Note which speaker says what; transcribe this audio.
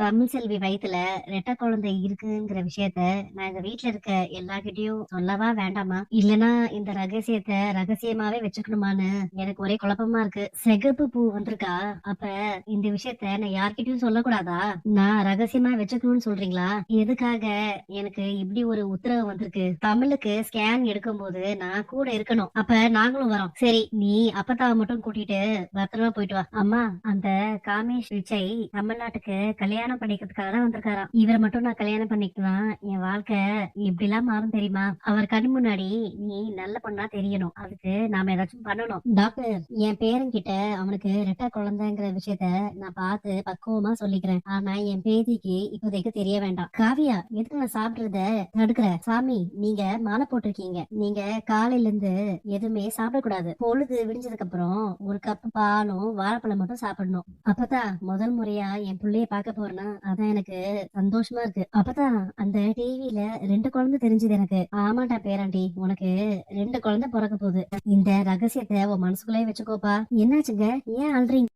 Speaker 1: தமிழ் செல்வி வயித்துல ரெட்டை குழந்தை இருக்குங்கிற விஷயத்த நான் எங்க வீட்டுல இருக்க எல்லார்கிட்டயும் சொல்லவா வேண்டாமா? இல்லனா இந்த ரகசியத்தை ரகசியமாவே வச்சுக்கணுமான்னு எனக்கு ஒரே குழப்பமா இருக்கு. சிகப்பு பூ வந்திருக்கா? அப்ப இந்த விஷயத்த நான் யார்கிட்டயும் சொல்லக்கூடாதா? நான் ரகசியமா வச்சுக்கணும்னு சொல்றீங்களா? எதுக்காக எனக்கு இப்படி ஒரு உத்தரவு வந்திருக்கு? தமிழுக்கு ஸ்கேன் எடுக்கும் போது நான் கூட இருக்கணும். அப்ப நாங்களும் வரோம். சரி நீ அப்பத்தாவை மட்டும் கூட்டிட்டு பத்திரமா போயிட்டு வா. அம்மா அந்த காமேஷ் விஜய் தமிழ்நாட்டுக்கு கல்யாணம் பண்ணிக்கிறதுக்காக தான் வந்திருக்காராம். இவரை மட்டும் நான் கல்யாணம் பண்ணிக்கலாம் என் வாழ்க்கை இப்படி எல்லாம் மாறும் தெரியுமா? அவர் கண் முன்னாடி நீ நல்ல பொண்ணா தெரியணும். அதுக்கு நாம ஏதாச்சும் பண்ணணும். டாக்டர் என் பேரன் கிட்ட அவனுக்கு ரெட்டா குழந்தைங்கிற விஷயத்த நான் பார்த்து பக்குவமா சொல்லிக்கிறேன். ஆனா என் பேதிக்கு இப்போதைக்கு தெரிய வேண்டாம். காவியா எதுக்கு நான் சாப்பிடுறத தடுக்கிற? சாமி நீங்க மாலை போட்டிருக்கீங்க. நீங்க காலையில இருந்து எதுவுமே சாப்பிடக்கூடாது. பொழுது விடிஞ்சதுக்கு அப்புறம் ஒரு கப் பாலும் வாழைப்பழம் மட்டும் சாப்பிடணும். அப்பதான் முதல் முறையா என் பிள்ளைய பார்க்க போறேன். போறேன்னா அதான் எனக்கு சந்தோஷமா இருக்கு. அப்பதான் அந்த டிவில ரெண்டு குழந்தை தெரிஞ்சது எனக்கு. ஆமாடா பேராண்டி உனக்கு ரெண்டு குழந்தை பிறக்க போகுது. இந்த ரகசியத்தை உன் மனசுக்குள்ளே வச்சுக்கோப்பா. என்னாச்சுங்க? ஏன் அல்றீங்க